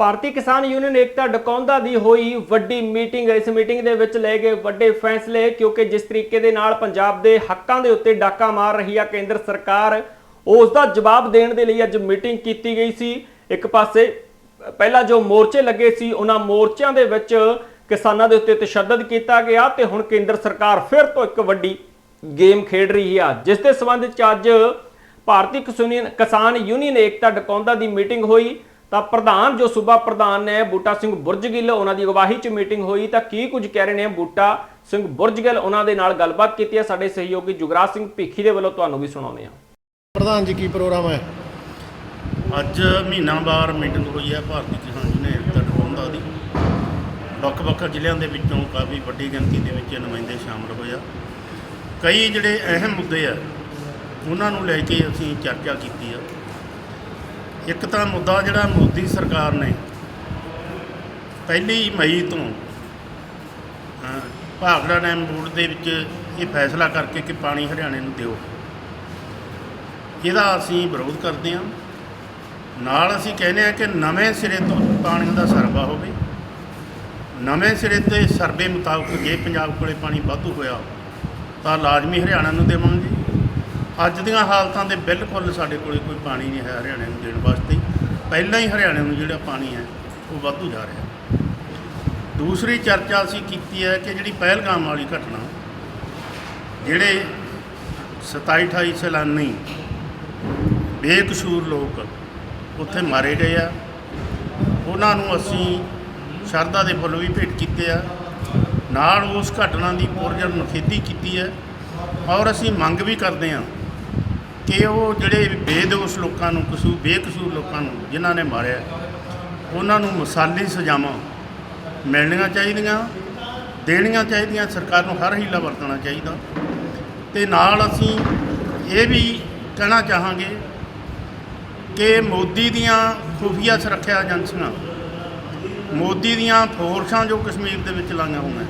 ਭਾਰਤੀ Kisan union Ekta Dakaunda ਦੀ ਹੋਈ ਵੱਡੀ meeting ਇਸ ਮੀਟਿੰਗ ਦੇ ਵਿੱਚ ਲਏ ਗਏ ਵੱਡੇ ਫੈਸਲੇ, ਕਿਉਂਕਿ ਜਿਸ ਤਰੀਕੇ ਦੇ ਨਾਲ ਪੰਜਾਬ ਦੇ ਹੱਕਾਂ ਦੇ ਉੱਤੇ ਡਾਕਾ ਮਾਰ ਰਹੀ ਆ ਕੇਂਦਰ ਸਰਕਾਰ ਉਸ ਦਾ ਜਵਾਬ ਦੇਣ ਦੇ ਲਈ ਅੱਜ ਮੀਟਿੰਗ ਕੀਤੀ ਗਈ ਸੀ। ਇੱਕ ਪਾਸੇ ਪਹਿਲਾਂ ਜੋ ਮੋਰਚੇ ਲੱਗੇ ਸੀ, ਉਹਨਾਂ ਮੋਰਚਿਆਂ ਦੇ ਵਿੱਚ ਕਿਸਾਨਾਂ ਦੇ ਉੱਤੇ ਤਸ਼ੱਦਦ ਕੀਤਾ ਗਿਆ ਤੇ ਹੁਣ ਕੇਂਦਰ ਸਰਕਾਰ ਫਿਰ ਤੋਂ ਇੱਕ ਵੱਡੀ ਗੇਮ ਖੇਡ ਰਹੀ ਆ। ਜਿਸ ਦੇ ਸੰਬੰਧ ਚ ਅੱਜ ਭਾਰਤੀ ਕਿਸਾਨ ਕਿਸਾਨ ਯੂਨੀਅਨ ਏਕਤਾ ਡਕੌਂਦਾ ਦੀ ਮੀਟਿੰਗ ਹੋਈ। ਤਾਂ ਪ੍ਰਧਾਨ ਜੋ ਸੂਬਾ ਪ੍ਰਧਾਨ ਨੇ ਬੂਟਾ ਸਿੰਘ ਬੁਰਜਗਿੱਲ ਉਹਨਾਂ ਦੀ ਅਗਵਾਈ 'ਚ ਮੀਟਿੰਗ ਹੋਈ ਤਾਂ ਕੀ ਕੁਝ ਕਹਿ ਰਹੇ ਨੇ ਬੂਟਾ ਸਿੰਘ ਬੁਰਜਗਿੱਲ? ਉਹਨਾਂ ਦੇ ਨਾਲ ਗੱਲਬਾਤ ਕੀਤੀ ਹੈ ਸਾਡੇ ਸਹਿਯੋਗੀ ਜੁਗਰਾਜ ਸਿੰਘ ਭੀਖੀ ਦੇ ਵੱਲੋਂ ਤੁਹਾਨੂੰ ਵੀ ਸੁਣਾਉਂਦੇ ਹਾਂ। ਪ੍ਰਧਾਨ ਜੀ ਕੀ ਪ੍ਰੋਗਰਾਮ ਹੈ? ਅੱਜ ਮਹੀਨਾਵਾਰ ਮੀਟਿੰਗ ਹੋਈ ਹੈ ਭਾਰਤੀ ਕਿਸਾਨ ਯੂਨੀਅਨ ਡਕੌਂਦਾ ਦੀ। ਵੱਖ-ਵੱਖ ਜ਼ਿਲ੍ਹਿਆਂ ਦੇ ਵਿੱਚੋਂ ਕਾਫੀ ਵੱਡੀ ਗਿਣਤੀ ਦੇ ਵਿੱਚ ਨੁਮਾਇੰਦੇ ਸ਼ਾਮਲ ਹੋਏ ਆ। ਕਈ ਜਿਹੜੇ ਅਹਿਮ ਮੁੱਦੇ ਆ ਉਹਨਾਂ ਨੂੰ ਲੈ ਕੇ ਅਸੀਂ ਚਰਚਾ ਕੀਤੀ ਆ। ਇੱਕ ਤਾਂ ਮੁੱਦਾ ਜਿਹੜਾ ਮੋਦੀ ਸਰਕਾਰ ਨੇ ਪਹਿਲੀ ਮਈ ਤੋਂ ਅ, ਭਾਖੜਾ ਡੈਮ ਬੋਰਡ ਦੇ ਵਿੱਚ ਇਹ ਫੈਸਲਾ ਕਰਕੇ ਕਿ ਪਾਣੀ ਹਰਿਆਣੇ ਨੂੰ ਦਿਓ। ਇਹਦਾ ਅਸੀਂ ਵਿਰੋਧ ਕਰਦੇ ਹਾਂ। ਨਾਲ ਅਸੀਂ ਕਹਿੰਦੇ ਹਾਂ ਕਿ ਨਵੇਂ ਸਿਰੇ ਤੋਂ ਪਾਣੀ ਦਾ ਸਰਵਾ ਹੋਵੇ। ਨਵੇਂ ਸਿਰੇ ਤੇ ਸਰਵੇ ਮੁਤਾਬਕ ਜੇ ਪੰਜਾਬ ਕੋਲੇ ਪਾਣੀ ਵਾਧੂ ਹੋਇਆ ਤਾਂ ਲਾਜ਼ਮੀ ਹਰਿਆਣਾ ਨੂੰ ਦੇਵਾਂਗੇ। ਅੱਜ ਦੀਆਂ ਹਾਲਤਾਂ ਦੇ ਬਿਲਕੁਲ ਸਾਡੇ ਕੋਲੇ ਕੋਈ ਪਾਣੀ ਨਹੀਂ ਹੈ ਹਰਿਆਣੇ ਨੂੰ ਦੇਣ ਵਾਸਤੇ। ਪਹਿਲਾਂ ਹੀ ਹਰਿਆਣੇ ਨੂੰ ਜਿਹੜਾ ਪਾਣੀ ਹੈ, ਉਹ ਵਾਧੂ ਜਾ ਰਿਹਾ। ਦੂਸਰੀ ਚਰਚਾ ਅਸੀਂ ਕੀਤੀ ਹੈ ਕਿ ਜਿਹੜੀ ਪਹਿਲਗਾਮ ਵਾਲੀ ਘਟਨਾ, ਜਿਹੜੇ 27 28 ਸੈਲਾਨੀ, ਬੇਕਸੂਰ ਲੋਕ ਉੱਥੇ ਮਾਰੇ ਗਏ ਆ। ਉਹਨਾਂ ਨੂੰ ਅਸੀਂ ਸ਼ਰਧਾ ਦੇ ਫੁੱਲ ਵੀ ਭੇਟ ਕੀਤੇ ਆ। ਨਾਲ ਉਸ ਘਟਨਾ ਦੀ ਪੁਰਜਨ ਨਖੇਦੀ ਕੀਤੀ ਹੈ। ਔਰ ਅਸੀਂ ਮੰਗ ਵੀ ਕਰਦੇ ਹਾਂ ਕਿ ਉਹ ਜਿਹੜੇ ਬੇਦੋਸ਼ ਲੋਕਾਂ ਨੂੰ ਕਸੂਰ ਬੇਕਸੂਰ ਲੋਕਾਂ ਨੂੰ ਜਿਨ੍ਹਾਂ ਨੇ ਮਾਰਿਆ, ਉਹਨਾਂ ਨੂੰ ਮਸਾਲੀ ਸਜ਼ਾਵਾਂ ਮਿਲਣੀਆਂ ਚਾਹੀਦੀਆਂ, ਦੇਣੀਆਂ ਚਾਹੀਦੀਆਂ, ਸਰਕਾਰ ਨੂੰ ਹਰ ਹੀਲਾ ਵਰਤਣਾ ਚਾਹੀਦਾ। ਤੇ ਨਾਲ ਅਸੀਂ ਇਹ ਵੀ ਕਹਿਣਾ ਚਾਹਾਂਗੇ ਕਿ ਮੋਦੀ ਦੀਆਂ ਖੁਫੀਆ ਸੁਰੱਖਿਆ ਏਜੰਸੀਆਂ, ਮੋਦੀ ਦੀਆਂ ਫੋਰਸਾਂ ਜੋ ਕਸ਼ਮੀਰ ਦੇ ਵਿੱਚ ਲਾਈਆਂ ਹੋਈਆਂ,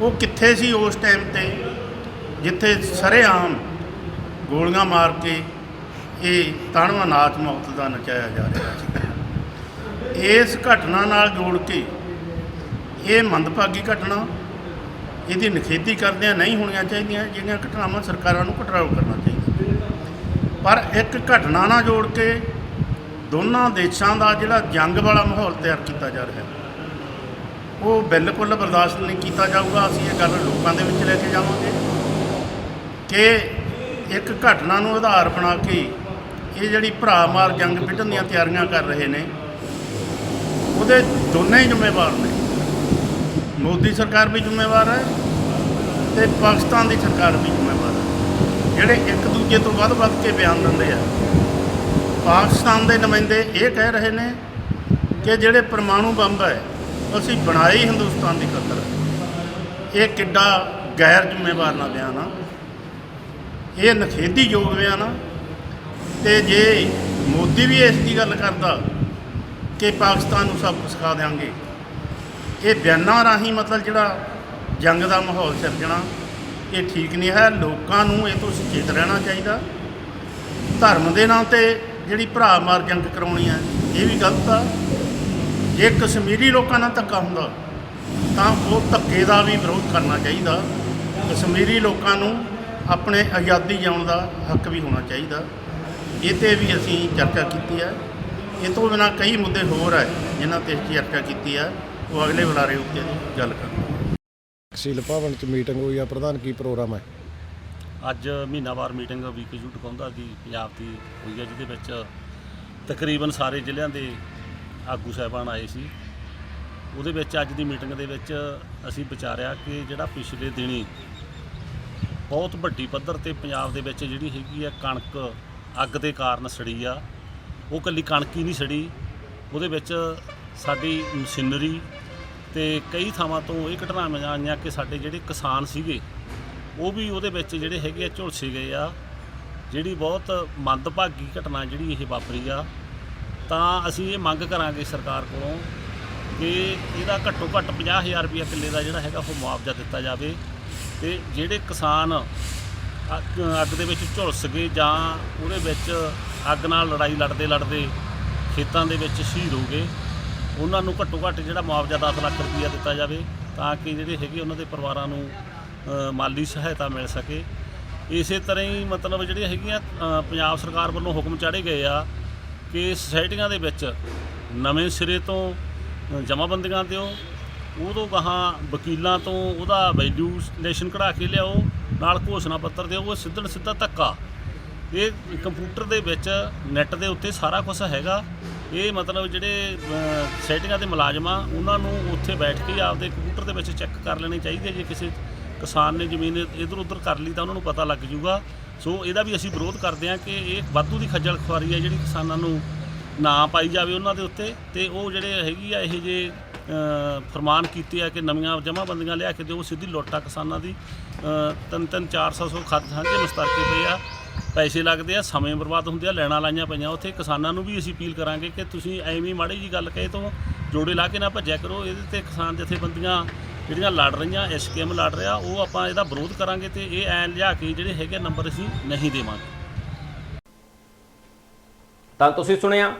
ਉਹ ਕਿੱਥੇ ਸੀ ਉਸ ਟਾਈਮ ਤੇ? ਜਿੱਥੇ ਸਰੇਆਮ ਗੋਲੀਆਂ ਮਾਰ ਕੇ ਇਹ ਤਾਣਵਾ ਨਾਚ ਮੌਤ ਦਾ ਨਚਾਇਆ ਜਾ ਰਿਹਾ ਸੀ। ਇਸ ਘਟਨਾ ਨਾਲ ਜੋੜ ਕੇ ਇਹ ਮੰਦਭਾਗੀ ਘਟਨਾ, ਇਹਦੀ ਨਿਖੇਧੀ ਕਰਦਿਆਂ ਨਹੀਂ ਹੋਣੀਆਂ ਚਾਹੀਦੀਆਂ, ਜਿਹੜੀਆਂ ਘਟਨਾਵਾਂ ਸਰਕਾਰਾਂ ਨੂੰ ਕੰਟਰੋਲ ਕਰਨਾ ਚਾਹੀਦਾ। ਪਰ ਇੱਕ ਘਟਨਾ ਨਾਲ ਜੋੜ ਕੇ ਦੋਨਾਂ ਦੇਸ਼ਾਂ ਦਾ ਜਿਹੜਾ ਜੰਗ ਵਾਲਾ ਮਾਹੌਲ ਤਿਆਰ ਕੀਤਾ ਜਾ ਰਿਹਾ ਉਹ ਬਿਲਕੁਲ ਬਰਦਾਸ਼ਤ ਨਹੀਂ ਕੀਤਾ ਜਾਊਗਾ। ਅਸੀਂ ਇਹ ਗੱਲ ਲੋਕਾਂ ਦੇ ਵਿੱਚ ਲੈ ਕੇ ਜਾਵਾਂਗੇ ਕਿ ਇੱਕ ਘਟਨਾ ਨੂੰ ਆਧਾਰ ਬਣਾ ਕੇ ਇਹ ਜਿਹੜੀ ਭਰਾ ਮਾਰ ਜੰਗ ਵਿੱਢਣ ਦੀਆਂ ਤਿਆਰੀਆਂ ਕਰ ਰਹੇ ਨੇ, ਉਹਦੇ ਦੋਨੇ ਹੀ ਜ਼ਿੰਮੇਵਾਰ ਨੇ। ਮੋਦੀ ਸਰਕਾਰ ਵੀ ਜ਼ਿੰਮੇਵਾਰ ਹੈ ਤੇ ਪਾਕਿਸਤਾਨ ਦੀ ਸਰਕਾਰ ਵੀ ਜ਼ਿੰਮੇਵਾਰ ਹੈ। ਜਿਹੜੇ ਇੱਕ ਦੂਜੇ ਤੋਂ ਵੱਧ ਵੱਧ ਕੇ ਬਿਆਨ ਦਿੰਦੇ ਆ। ਪਾਕਿਸਤਾਨ ਦੇ ਨੁਮਾਇੰਦੇ ਇਹ ਕਹਿ ਰਹੇ ਨੇ ਕਿ ਜਿਹੜੇ ਪਰਮਾਣੂ ਬੰਬ ਹੈ, ਅਸੀਂ ਬਣਾਏ ਹਿੰਦੁਸਤਾਨ ਦੀ ਖਾਤਰ। ਇਹ ਕਿੱਡਾ ਗੈਰ ਜ਼ਿੰਮੇਵਾਰ ਨਾ ਬਿਆਨ ਆ। ਇਹ ਨਖੇਦੀ ਯੋਗ ਬਿਆਨ ਆ ਤੇ ਜੇ ਮੋਦੀ ਵੀ ਇਸ ਦੀ ਗੱਲ ਕਰਦਾ ਕਿ ਪਾਕਿਸਤਾਨ ਨੂੰ ਸਭ ਕੁਝ ਸਿਖਾ ਦੇਵਾਂਗੇ ਇਹ ਬਿਆਨਾਂ ਰਾਹੀਂ ਮਤਲਬ ਜਿਹੜਾ ਜੰਗ ਦਾ ਮਾਹੌਲ ਸਿਰਜਣਾ, ਇਹ ਠੀਕ ਨਹੀਂ ਹੈ। ਲੋਕਾਂ ਨੂੰ ਇਹ ਤੋਂ ਸੁਚੇਤ ਰਹਿਣਾ ਚਾਹੀਦਾ। ਧਰਮ ਦੇ ਨਾਂ ਤੇ ਜਿਹੜੀ ਭਰਾ ਮਾਰ ਜੰਗ ਕਰਾਉਣੀ ਹੈ, ਇਹ ਵੀ ਗਲਤ ਆ। ਜੇ ਕਸ਼ਮੀਰੀ ਲੋਕਾਂ ਨਾਲ ਧੱਕਾ ਹੁੰਦਾ, ਤਾਂ ਉਹ ਧੱਕੇ ਦਾ ਵੀ ਵਿਰੋਧ ਕਰਨਾ ਚਾਹੀਦਾ। ਕਸ਼ਮੀਰੀ ਲੋਕਾਂ ਨੂੰ ਆਪਣੇ ਆਜ਼ਾਦੀ ਜਿਉਣ ਦਾ ਹੱਕ ਵੀ ਹੋਣਾ ਚਾਹੀਦਾ। ਇਹ ਤੇ ਵੀ ਅਸੀਂ ਚਰਚਾ ਕੀਤੀ ਹੈ। ਇਹ ਤੋਂ ਬਿਨਾਂ ਕਈ ਮੁੱਦੇ ਹੋਰ ਹੈ ਜਿਨ੍ਹਾਂ ਤੇ ਅਸੀਂ ਚਰਚਾ ਕੀਤੀ ਹੈ। ਉਹ ਅਗਲੇ ਬੁਲਾਰੇ ਉੱਤੇ ਗੱਲ ਕਰਾਂਗੇ। ਤਹਿਸੀਲ ਭਵਨ ਚ ਮੀਟਿੰਗ ਹੋਈ ਆ ਪ੍ਰਧਾਨ ਕੀ ਪ੍ਰੋਗਰਾਮ ਹੈ? ਅੱਜ ਮਹੀਨਾਵਾਰ ਮੀਟਿੰਗ ਵੀਕ ਜੂ ਟਕਾਉਂਦਾ ਦੀ ਪੰਜਾਬ ਦੀ ਹੋਈ ਹੈ ਜਿਹਦੇ ਵਿੱਚ ਤਕਰੀਬਨ ਸਾਰੇ ਜ਼ਿਲ੍ਹਿਆਂ ਦੇ ਆਗੂ ਸਾਹਿਬਾਨ ਆਏ ਸੀ। ਉਹਦੇ ਵਿੱਚ ਅੱਜ ਦੀ ਮੀਟਿੰਗ ਦੇ ਵਿੱਚ ਅਸੀਂ ਵਿਚਾਰਿਆ ਕਿ ਜਿਹੜਾ ਪਿਛਲੇ ਦਿਨੀ ਬਹੁਤ ਵੱਡੀ ਪੱਧਰ ਤੇ ਪੰਜਾਬ ਦੇ ਵਿੱਚ ਜਿਹੜੀ ਹੈਗੀ ਆ ਕਣਕ ਅੱਗ ਦੇ ਕਾਰਨ ਸੜੀ ਆ। ਉਹ ਕੱਲੀ ਕਣਕ ਹੀ ਨਹੀਂ ਸੜੀ। ਉਹਦੇ ਵਿੱਚ ਸਾਡੀ ਮਸ਼ੀਨਰੀ ਤੇ ਕਈ ਥਾਵਾਂ ਤੋਂ ਇਹ ਘਟਨਾਵਾਂ ਆਈਆਂ ਕਿ ਸਾਡੇ ਜਿਹੜੇ ਕਿਸਾਨ ਸੀਗੇ, ਉਹ ਵੀ ਉਹਦੇ ਵਿੱਚ ਜਿਹੜੇ ਹੈਗੇ ਆ ਝੁਲਸੇ ਗਏ ਆ। ਜਿਹੜੀ ਬਹੁਤ ਮੰਦਭਾਗੀ ਘਟਨਾ ਜਿਹੜੀ ਇਹ ਵਾਪਰੀ ਆ, ਤਾਂ ਅਸੀਂ ਇਹ ਮੰਗ ਕਰਾਂਗੇ ਸਰਕਾਰ ਕੋਲੋਂ ਕਿ ਇਹਦਾ ਘੱਟੋ ਘੱਟ 50000 ਰੁਪਏ ਕਿੱਲੇ ਦਾ ਜਿਹੜਾ ਹੈਗਾ ਉਹ ਮੁਆਵਜ਼ਾ ਦਿੱਤਾ ਜਾਵੇ। ਤੇ ਜਿਹੜੇ ਕਿਸਾਨ ਅੱਗ ਅੱਗ ਦੇ ਵਿੱਚ ਝੁਲਸ ਗਏ ਜਾਂ ਉਹਦੇ ਵਿੱਚ ਅੱਗ ਨਾਲ ਲੜਾਈ ਲੜਦੇ ਲੜਦੇ ਖੇਤਾਂ ਦੇ ਵਿੱਚ ਸ਼ਹੀਦ ਹੋ ਗਏ, ਉਹਨਾਂ ਨੂੰ ਘੱਟੋ ਘੱਟ ਜਿਹੜਾ ਮੁਆਵਜ਼ਾ 10 ਲੱਖ ਰੁਪਈਆ ਦਿੱਤਾ ਜਾਵੇ ਤਾਂ ਕਿ ਜਿਹੜੇ ਹੈਗੇ ਉਹਨਾਂ ਦੇ ਪਰਿਵਾਰਾਂ ਨੂੰ ਮਾਲੀ ਸਹਾਇਤਾ ਮਿਲ ਸਕੇ। ਇਸੇ ਤਰ੍ਹਾਂ ਹੀ ਮਤਲਬ ਜਿਹੜੀਆਂ ਹੈਗੀਆਂ ਪੰਜਾਬ ਸਰਕਾਰ ਵੱਲੋਂ ਹੁਕਮ ਚਾੜੇ ਗਏ ਆ ਕਿ ਸੁਸਾਇਟੀਆਂ ਦੇ ਵਿੱਚ ਨਵੇਂ ਸਿਰੇ ਤੋਂ ਜਮਾਬੰਦੀਆਂ ਦਿਓ ਉਹ ਤੋਂ ਗਾਹਾਂ ਵਕੀਲਾਂ ਤੋਂ ਉਹਦਾ ਵੈਲਿਊਲੇਸ਼ਨ ਕਢਾ ਕੇ ਲਿਆਓ, ਨਾਲ ਘੋਸ਼ਣਾ ਪੱਤਰ ਦਿਓ, ਉਹ ਸਿੱਧਣ ਸਿੱਧਾ ਧੱਕਾ। ਇਹ ਕੰਪਿਊਟਰ ਦੇ ਵਿੱਚ ਨੈੱਟ ਦੇ ਉੱਤੇ ਸਾਰਾ ਕੁਝ ਹੈਗਾ। ਇਹ ਮਤਲਬ ਜਿਹੜੇ ਸੈਟਿੰਗਾਂ ਦੇ ਮੁਲਾਜ਼ਮ ਆ, ਉਹਨਾਂ ਨੂੰ ਉੱਥੇ ਬੈਠ ਕੇ ਆਪਦੇ ਕੰਪਿਊਟਰ ਦੇ ਵਿੱਚ ਚੈੱਕ ਕਰ ਲੈਣੇ ਚਾਹੀਦੇ ਜੇ ਕਿਸੇ ਕਿਸਾਨ ਨੇ ਜ਼ਮੀਨ ਇਧਰ ਉਧਰ ਕਰ ਲਈ ਤਾਂ ਉਹਨਾਂ ਨੂੰ ਪਤਾ ਲੱਗ ਜੂਗਾ ਸੋ ਇਹਦਾ ਵੀ ਅਸੀਂ ਵਿਰੋਧ ਕਰਦੇ ਹਾਂ ਕਿ ਇਹ ਵਾਧੂ ਦੀ ਖੱਜਲ ਖੁਆਰੀ ਹੈ ਜਿਹੜੀ ਕਿਸਾਨਾਂ ਨੂੰ ਨਾ ਪਾਈ ਜਾਵੇ ਉਹਨਾਂ ਦੇ ਉੱਤੇ। ਤੇ ਉਹ ਜਿਹੜੇ ਹੈਗੀ ਆ, ਇਹ ਜੇ ਫਰਮਾਨ ਕੀਤੇ ਆ ਕਿ ਨਵੀਆਂ ਜਮ੍ਹਾਂਬੰਦੀਆਂ ਲਿਆ ਕੇ ਦਿਓ, ਸਿੱਧੀ ਲੁੱਟਾ ਕਿਸਾਨਾਂ ਦੀ। ਤਿੰਨ ਤਿੰਨ 400 ਸੌ ਖਾਦ ਸਾਂਝੇ ਮੁਸਤਰਕੇ ਪਏ ਆ। ਪੈਸੇ ਲੱਗਦੇ ਆ, ਸਮੇਂ ਬਰਬਾਦ ਹੁੰਦੇ ਆ, ਲੈਣਾ ਲਾਈਆਂ ਪਈਆਂ। ਉੱਥੇ ਕਿਸਾਨਾਂ ਨੂੰ ਵੀ ਅਸੀਂ ਅਪੀਲ ਕਰਾਂਗੇ ਕਿ ਤੁਸੀਂ ਐਵੇਂ ਮਾੜੀ ਜੀ ਗੱਲ ਕਹੇ ਤੋਂ ਜੋੜੇ ਲਾ ਕੇ ਨਾ ਭੱਜਿਆ ਕਰੋ। ਇਹਦੇ ਤੇ ਕਿਸਾਨ ਜਥੇਬੰਦੀਆਂ ਜਿਹੜੀਆਂ ਲੜ ਰਹੀਆਂ ਐਸਕੇਐਮ ਲੜ ਰਿਹਾ, ਉਹ ਆਪਾਂ ਇਹਦਾ ਵਿਰੋਧ ਕਰਾਂਗੇ ਤੇ ਇਹ ਐਂ ਲਿਆ ਕੇ ਜਿਹੜੇ ਹੈਗੇ ਨੰਬਰ ਅਸੀਂ ਨਹੀਂ ਦੇਵਾਂਗੇ। ਤਾਂ ਤੁਸੀਂ ਸੁਣਿਆ।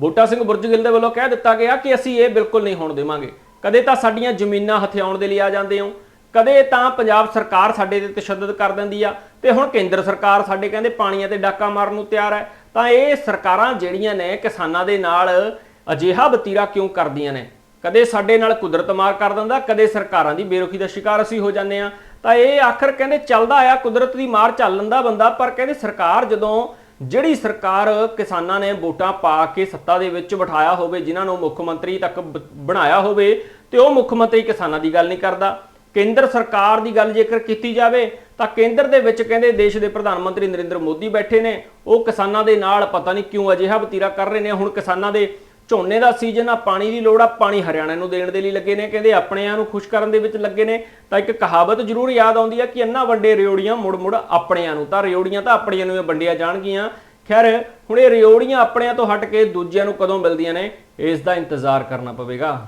ਬੂਟਾ ਸਿੰਘ ਬੁਰਜਗਿੱਲ ਦੇ ਵੱਲੋਂ ਕਹਿ ਦਿੱਤਾ ਗਿਆ ਕਿ ਅਸੀਂ ਇਹ ਬਿਲਕੁਲ ਨਹੀਂ ਹੋਣ ਦੇਵਾਂਗੇ। ਕਦੇ ਤਾਂ ਸਾਡੀਆਂ ਜ਼ਮੀਨਾਂ ਹਥਿਆਉਣ ਦੇ ਲਈ ਆ ਜਾਂਦੇ ਹੋ। ਕਦੇ ਤਾਂ ਪੰਜਾਬ ਸਰਕਾਰ ਸਾਡੇ ਤੇ ਤਸ਼ੱਦਦ ਕਰ ਦਿੰਦੀ ਆ। ਤੇ ਹੁਣ ਕੇਂਦਰ ਸਰਕਾਰ ਸਾਡੇ ਕਹਿੰਦੇ ਪਾਣੀਆਂ ਤੇ ਡਾਕਾ ਮਾਰਨ ਨੂੰ ਤਿਆਰ ਹੈ। ਤਾਂ ਇਹ ਸਰਕਾਰਾਂ ਜਿਹੜੀਆਂ ਨੇ ਕਿਸਾਨਾਂ ਦੇ ਨਾਲ ਅਜਿਹਾ ਬਤੀਰਾ ਕਿਉਂ ਕਰਦੀਆਂ ਨੇ? ਕਦੇ ਸਾਡੇ ਨਾਲ ਕੁਦਰਤ ਮਾਰ ਕਰ ਦਿੰਦਾ, ਕਦੇ ਸਰਕਾਰਾਂ ਦੀ ਬੇਰੁਖੀ ਦਾ ਸ਼ਿਕਾਰ ਅਸੀਂ ਹੋ ਜਾਂਦੇ ਆ ਤਾਂ ਇਹ ਆਖਰ ਕਹਿੰਦੇ ਚੱਲਦਾ ਆ ਕੁਦਰਤ ਦੀ ਮਾਰ ਝੱਲ ਲੈਂਦਾ ਬੰਦਾ, ਪਰ ਕਹਿੰਦੇ ਸਰਕਾਰ ਜਦੋਂ ਜਿਹੜੀ ਸਰਕਾਰ ਕਿਸਾਨਾਂ ਨੇ ਵੋਟਾਂ ਪਾ ਕੇ ਸੱਤਾ ਦੇ ਵਿੱਚ ਬਿਠਾਇਆ ਹੋਵੇ, ਜਿਨ੍ਹਾਂ ਨੂੰ ਮੁੱਖ ਮੰਤਰੀ ਤੱਕ ਬ- ਬਣਾਇਆ ਹੋਵੇ, ਤੇ ਉਹ ਮੁੱਖ ਮੰਤਰੀ ਕਿਸਾਨਾਂ ਦੀ ਗੱਲ ਨਹੀਂ ਕਰਦਾ। ਕੇਂਦਰ ਸਰਕਾਰ ਦੀ ਗੱਲ ਜੇਕਰ ਕੀਤੀ ਜਾਵੇ, ਤਾਂ ਕੇਂਦਰ ਦੇ ਵਿੱਚ ਕਹਿੰਦੇ ਦੇਸ਼ ਦੇ ਪ੍ਰਧਾਨ ਮੰਤਰੀ ਨਰਿੰਦਰ ਮੋਦੀ ਬੈਠੇ ਨੇ। ਉਹ ਕਿਸਾਨਾਂ ਦੇ ਨਾਲ ਪਤਾ ਨਹੀਂ ਕਿਉਂ ਅਜਿਹਾ ਵਤੀਰਾ ਕਰ ਰਹੇ ਨੇ। ਹੁਣ ਕਿਸਾਨਾਂ ਦੇ ਝੋਨੇ ਦਾ ਸੀਜ਼ਨ ਆ, ਪਾਣੀ ਦੀ ਲੋੜ ਆ, ਪਾਣੀ ਹਰਿਆਣਾ ਨੂੰ ਦੇਣ ਦੇ ਲਈ ਲੱਗੇ ਨੇ, ਕਹਿੰਦੇ ਆਪਣਿਆਂ ਨੂੰ ਖੁਸ਼ ਕਰਨ ਦੇ ਵਿੱਚ ਲੱਗੇ ਨੇ। ਤਾਂ ਇੱਕ ਕਹਾਵਤ ਜ਼ਰੂਰ ਯਾਦ ਆਉਂਦੀ ਆ ਕਿ ਇੰਨਾ ਵੱਡੇ ਰਿਓੜੀਆਂ ਮੁੜ ਮੁੜ ਆਪਣਿਆਂ ਨੂੰ, ਤਾਂ ਰਿਓੜੀਆਂ ਤਾਂ ਆਪਣਿਆਂ ਨੂੰ ਵੰਡੀਆਂ ਜਾਣਗੀਆਂ। ਖੈਰ, ਹੁਣ ਇਹ ਰਿਓੜੀਆਂ ਆਪਣਿਆਂ ਤੋਂ ਹਟ ਕੇ ਦੂਜਿਆਂ ਨੂੰ ਕਦੋਂ ਮਿਲਦੀਆਂ ਨੇ, ਇਸ ਦਾ ਇੰਤਜ਼ਾਰ ਕਰਨਾ ਪਵੇਗਾ।